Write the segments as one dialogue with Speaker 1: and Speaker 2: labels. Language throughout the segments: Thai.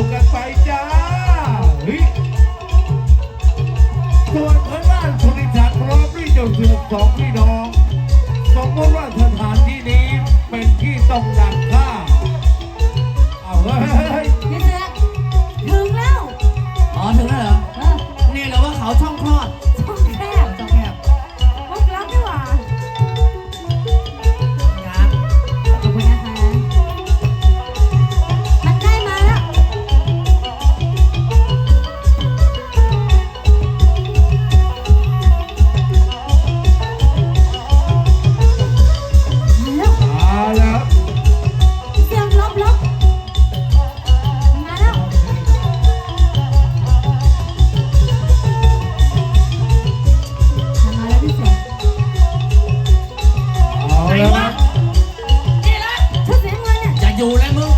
Speaker 1: นุกกันไปจ้า
Speaker 2: ส่ว
Speaker 3: นเพื่
Speaker 2: อนบ้า
Speaker 3: น
Speaker 2: สุริ
Speaker 3: จั
Speaker 1: นทร์พร้
Speaker 2: อม
Speaker 4: ด้วยเจ้าเสือสองพี่น้องสมมติว่าสถาน
Speaker 3: ที่
Speaker 2: นี้เป็นที่ต้องดั
Speaker 3: กฆ่าเอา
Speaker 2: เฮ้ อยู่
Speaker 4: แล้ว
Speaker 2: มึง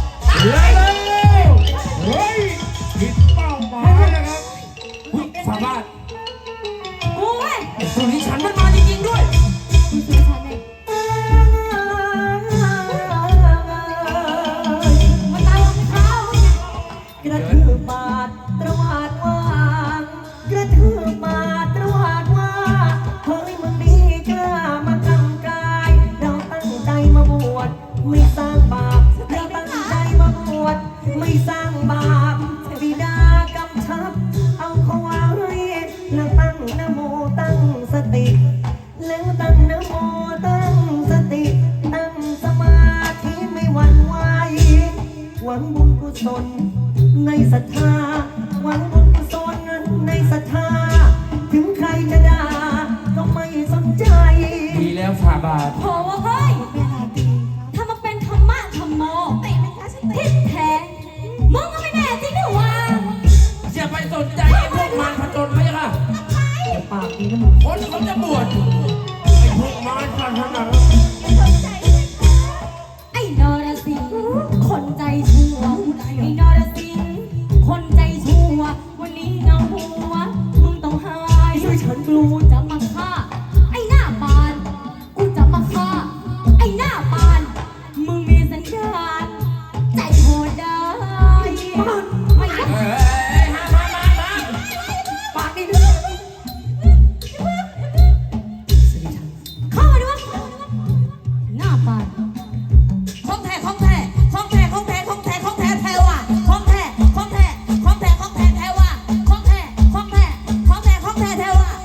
Speaker 3: 好啊。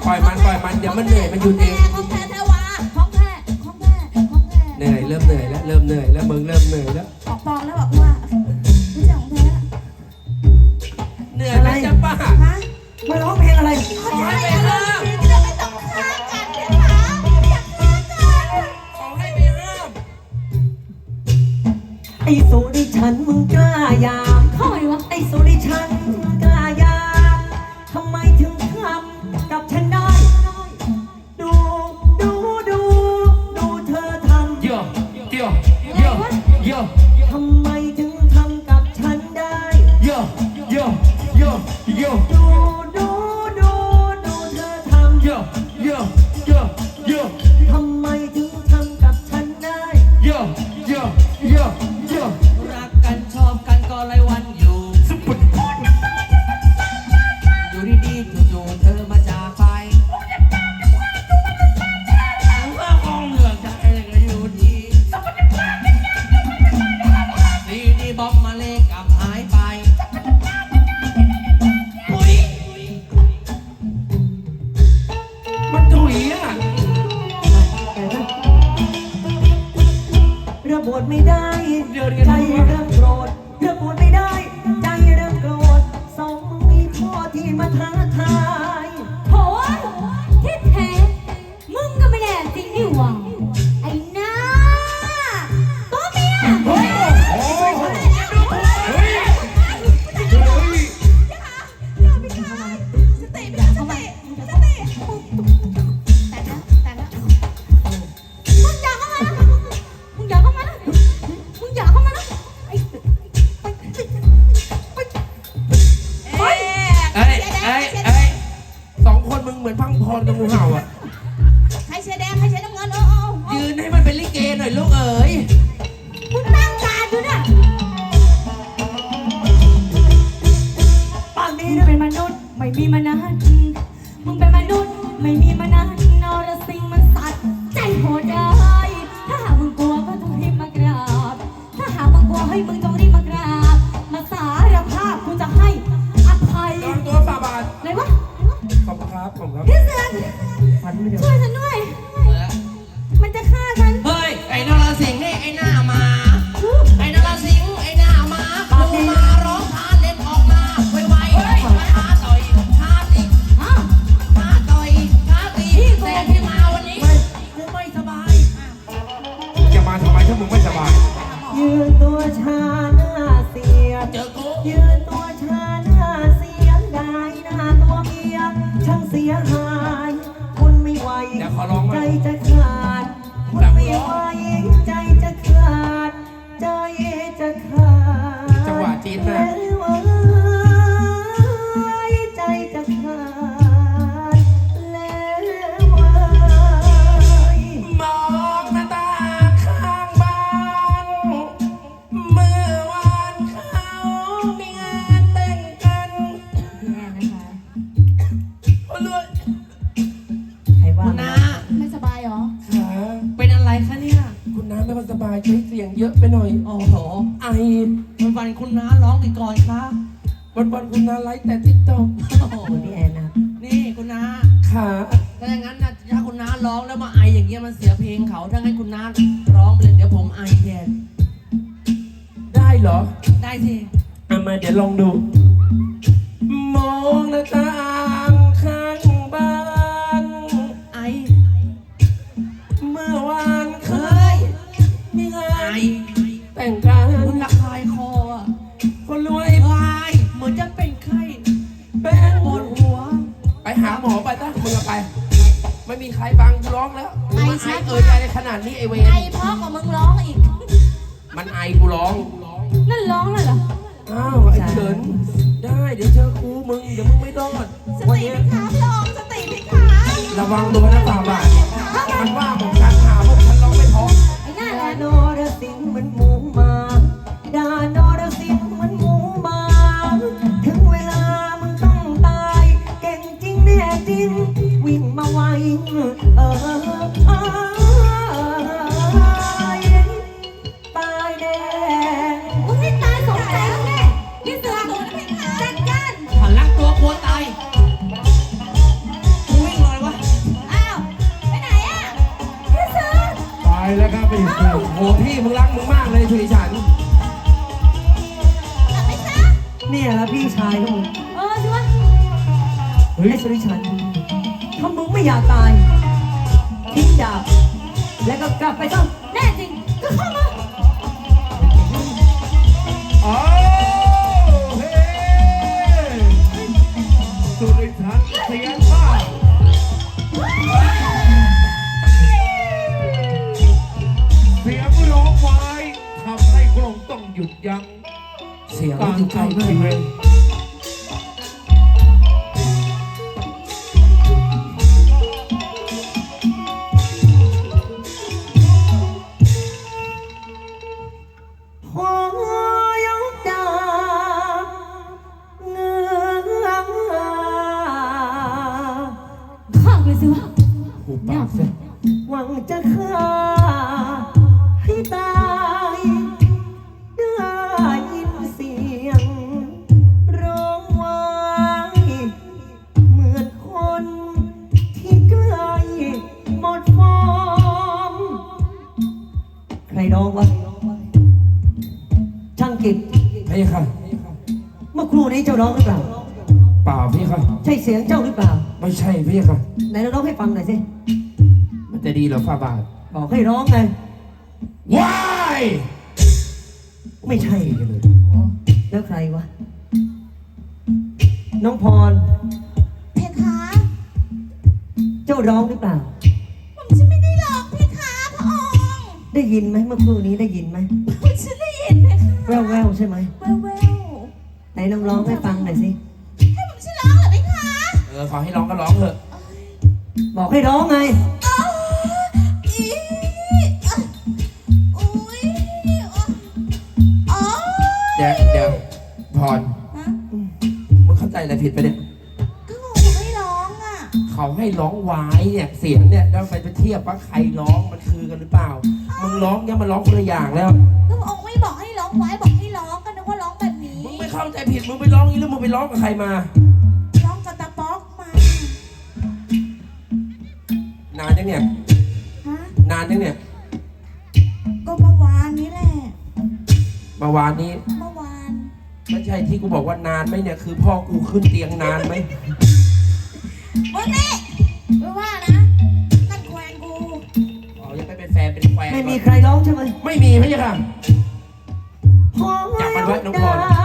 Speaker 4: ป
Speaker 3: ล่อยมันปล่อยมันเดี๋ยวมันเหนื่อยมันหยุดเอง
Speaker 5: ของแท้องแท้แท้วะของแท้องแท้องแท้
Speaker 3: เหนื่อยเริ่มเหนื่อยแล้วเริ่มเหนื่อยแล้วมึงเริ่มเหนื่อยแล้ว
Speaker 5: ขอกปลอมแล้วบอกว่าไม่ใช่ของแท้
Speaker 3: เหนื่อยอะไรจะป้า
Speaker 5: ฮะ
Speaker 4: มาร้องเพลงอะไร
Speaker 3: ขอให้ไปห้าม
Speaker 5: เราไม่ต้องฆ่ากันเดี๋ยวหาอยากฆ่ากัน
Speaker 3: ขอให้ไปห้าม
Speaker 4: ไอ้สุริชันมึงกล้ายาม
Speaker 2: คข้า
Speaker 4: ไป
Speaker 3: วะ
Speaker 4: ไอ้
Speaker 5: สุ
Speaker 3: ริชัน ยืน
Speaker 6: ตั
Speaker 3: ว
Speaker 2: ชาหน้าเสีย
Speaker 6: เจอกู
Speaker 2: ยืนตัวชาหน้าเสียดายหน้าตัวเมียช่างเสียหายทนไม่ไหว
Speaker 7: เดี๋ยวขอร้อง
Speaker 2: ใจ
Speaker 7: มั้ย
Speaker 2: จะขาดทนไม่ไหวใจจะขาด ใจจะขาด
Speaker 7: จังหวะจี๊ดมาก
Speaker 2: แล้วเขา
Speaker 6: ถ้าอย่างนั้นนะถ้าคุณน้าร้องแล้วมาไออย่างเงี้ยมันเสียเพลงเขาถ้างั้นคุณน้าร้องไปเลยเดี๋ยวผมไอแทน
Speaker 7: ได้เหรอ
Speaker 6: ได้สิ
Speaker 7: เอามาเดี๋ยวลองดู มองหน้าต่า มึง
Speaker 6: เอา
Speaker 7: ไป ไม่มีใครฟังกูร้องแล้ว
Speaker 3: ไอ
Speaker 7: มัน
Speaker 3: ชั
Speaker 7: ไอ
Speaker 3: ด
Speaker 7: เอ่ยอะไรขนาดนี้ไอเว
Speaker 3: ไอ
Speaker 7: ร
Speaker 3: พ่อกว่ามึงร้องอีก
Speaker 7: มันไอกูร้อง
Speaker 3: นั่นร้องเลยเหรอ
Speaker 7: อ้าวไอ้เฉินได้เดี๋ยวเจอครูมึงเดี๋ยวมึงไม่รอด
Speaker 3: ส
Speaker 7: วัน
Speaker 3: ติ
Speaker 7: นี้
Speaker 3: พิขาพี่ออมสติพิขา
Speaker 7: ระวังตัวนะฝ่าบาทมันว่าผมการหาพวกฉันร้องไม่เพอ
Speaker 3: ไอ้หน้า
Speaker 2: ดา
Speaker 3: แหลม
Speaker 2: โนรสิงห์มันหมูมา เนี่ย
Speaker 3: ละพี่
Speaker 2: ชายของมึง
Speaker 3: เออชัวร์
Speaker 2: เฮ้ยสุริชันถ้ามึงไม่อยากตายทิ้งดาบแล้วก็กลับไปซะ
Speaker 3: แน่จริงก็เข้ามา
Speaker 4: อ้าวเฮ้สุริชันเสียท่าเสียงร้องไม้ทำให้กลงต้องหยุดยั้ง
Speaker 7: เสียง
Speaker 4: การ
Speaker 7: อยู่ใกล้
Speaker 4: ทำ
Speaker 7: มา
Speaker 4: ชี
Speaker 7: ก
Speaker 4: วิต
Speaker 2: พ ไม่ใช่
Speaker 7: พี่ค่ะไห
Speaker 2: นเราร้องให้ฟังหน่อยสิ
Speaker 7: มันจะดีเหรอฝ่าบาท
Speaker 2: บอกให้ร้องไง
Speaker 7: ว้าย
Speaker 2: ไม่ใช่
Speaker 7: กันเลย
Speaker 2: แล้วใครวะ น้องพร
Speaker 3: เพคะ
Speaker 2: เจ้าร้องหรือเปล่า
Speaker 3: ผมฉันไม่ได้ร้องเพคะพระองค์
Speaker 2: ได้ยินไหมเมื่อครู่นี้ได้ยินไหม
Speaker 3: ผมฉันได้ยินเพคะ
Speaker 2: แววแววๆใช่ไหม
Speaker 3: แววแวว
Speaker 2: ไหนลองร้องให้ฟังหน่อยสิ
Speaker 3: ออ
Speaker 7: ขอให้ร้องก็ร้องเถอะ
Speaker 2: บอกให้ร้องไง
Speaker 3: อ๋ออีอะอุ้ยอ๋อ
Speaker 7: เดี๋ยวเดี๋ยวพร
Speaker 3: ฮะ
Speaker 7: มึงเข้าใจอะไรผิดไปเนี่ย
Speaker 3: ก็ผมไม่ร้องอะ
Speaker 7: เขาให้ร้องวายเนี่ยเสียงเนี่ยแล้วไปไปเทียบว่าใครร้องมันคือกันหรือเปล่า มึงร้องเนี่ยมันร้องคนละอย่างแล้ว
Speaker 3: ก็พระองค์ไม่บอกให้ร้อง
Speaker 5: องไว้บอกให้ร้องก็นึกว่าร้องแบบนี้
Speaker 7: มึงไม่เข้าใจผิดมึงไปร้องนี้หรือมึงไปร้องกับใครมาา
Speaker 5: น
Speaker 7: ยังเนี่ย
Speaker 5: ฮะ
Speaker 7: นานยังเนี่ย
Speaker 5: ก็เมื่อวานนี้แหละ
Speaker 7: เมื่อวานนี้
Speaker 5: เมื่อวาน
Speaker 7: ไม่ใช่ที่กูบอกว่านานไหมเนี่ยคือพ่อกูขึ้นเตียงนานไหม
Speaker 5: มึงนี่ไม่ว่านะ นั่นแควนกู
Speaker 7: อ๋อยังไม่เป็นแฟนเป็นแฟน
Speaker 2: ไม่มีใครร้องใช่ไหม
Speaker 7: ไม่มีไม่ใช่ค่ะ
Speaker 2: พอ
Speaker 7: จับมันไว้น้องพร
Speaker 2: จะ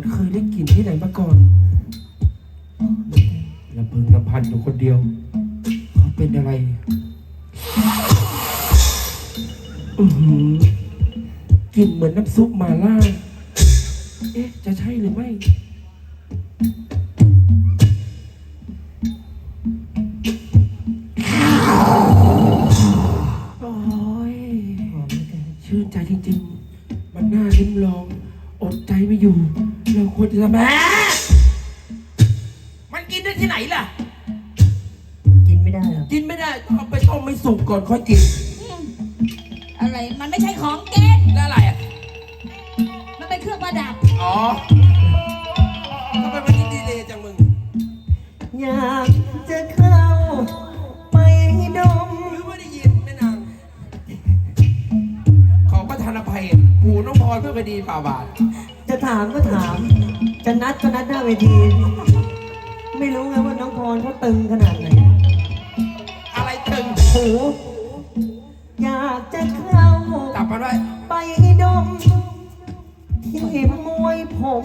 Speaker 2: อน
Speaker 7: เค
Speaker 3: ย
Speaker 7: ได้กลิ่นที่ไหนมาก่อนลำพึงลำพันอยู่คนเดียวเขาเป็นอะไรอือหือกลิ่นเหมือนน้ำซุปมาล่า เราควรจะทำแม่มันกินได้ที่ไหนล่ะ
Speaker 2: กินไม่ได้หรอก
Speaker 7: กินไม่ได้ต้องเอาไปต้มไม่สุกก่อนค่อยกิน
Speaker 5: อะไร มันไม่ใช่ของกิน
Speaker 7: แล้วอะไรอะ
Speaker 5: มันเป็นเครื่องประดับ
Speaker 7: อ๋อทำไมมันกินดีเลยจังมึง
Speaker 2: อยากจะเข้าไปดม
Speaker 7: หรือว่าได้ยินแม่นาง ขอประทานอภัยหูน้องพรเพื่อคดีฝ่าบาท
Speaker 2: จะถามก็ถาม จะนัดก็นัดหน้าเวที ไม่รู้ไงว่าน้องพรเขาตึงขนาดไหน
Speaker 7: อะไรตึง
Speaker 2: โหอยากจะเข้า
Speaker 7: จับมันไว้
Speaker 2: ไปดมที่มวยผม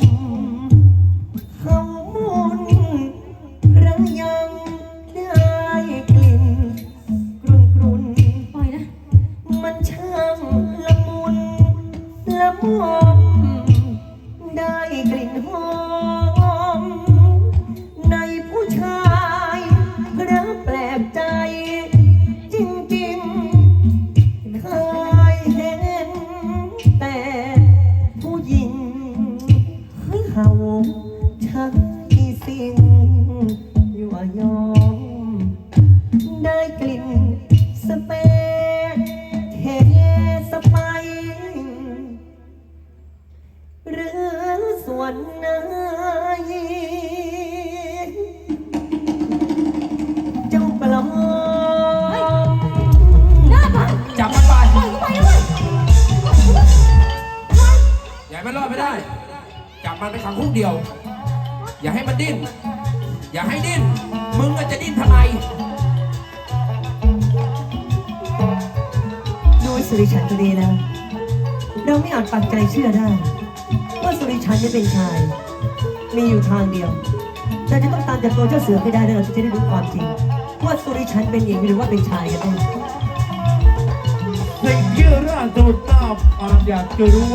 Speaker 7: จับมันไปขังคุกเดียว อย่าให้มันดิ้น อย่าให้ดิ้น มึงอาจจะดิ้นทำไม
Speaker 2: ดูสุริชันก็ดีแล้ว เราไม่อาจปักใจเชื่อได้ ว่าสุริชันจะเป็นชาย มีอยู่ทางเดียวเราจะต้องตามจับตัวเจ้าเสือให้ได้แล้วเราจะได้รู้ความจริง ว่าสุริชันเป็นหญิงหรือว่าเป็นชายกันแน่
Speaker 4: สิ่งที่ราชบุตรต้าอยากจะรู้ว่า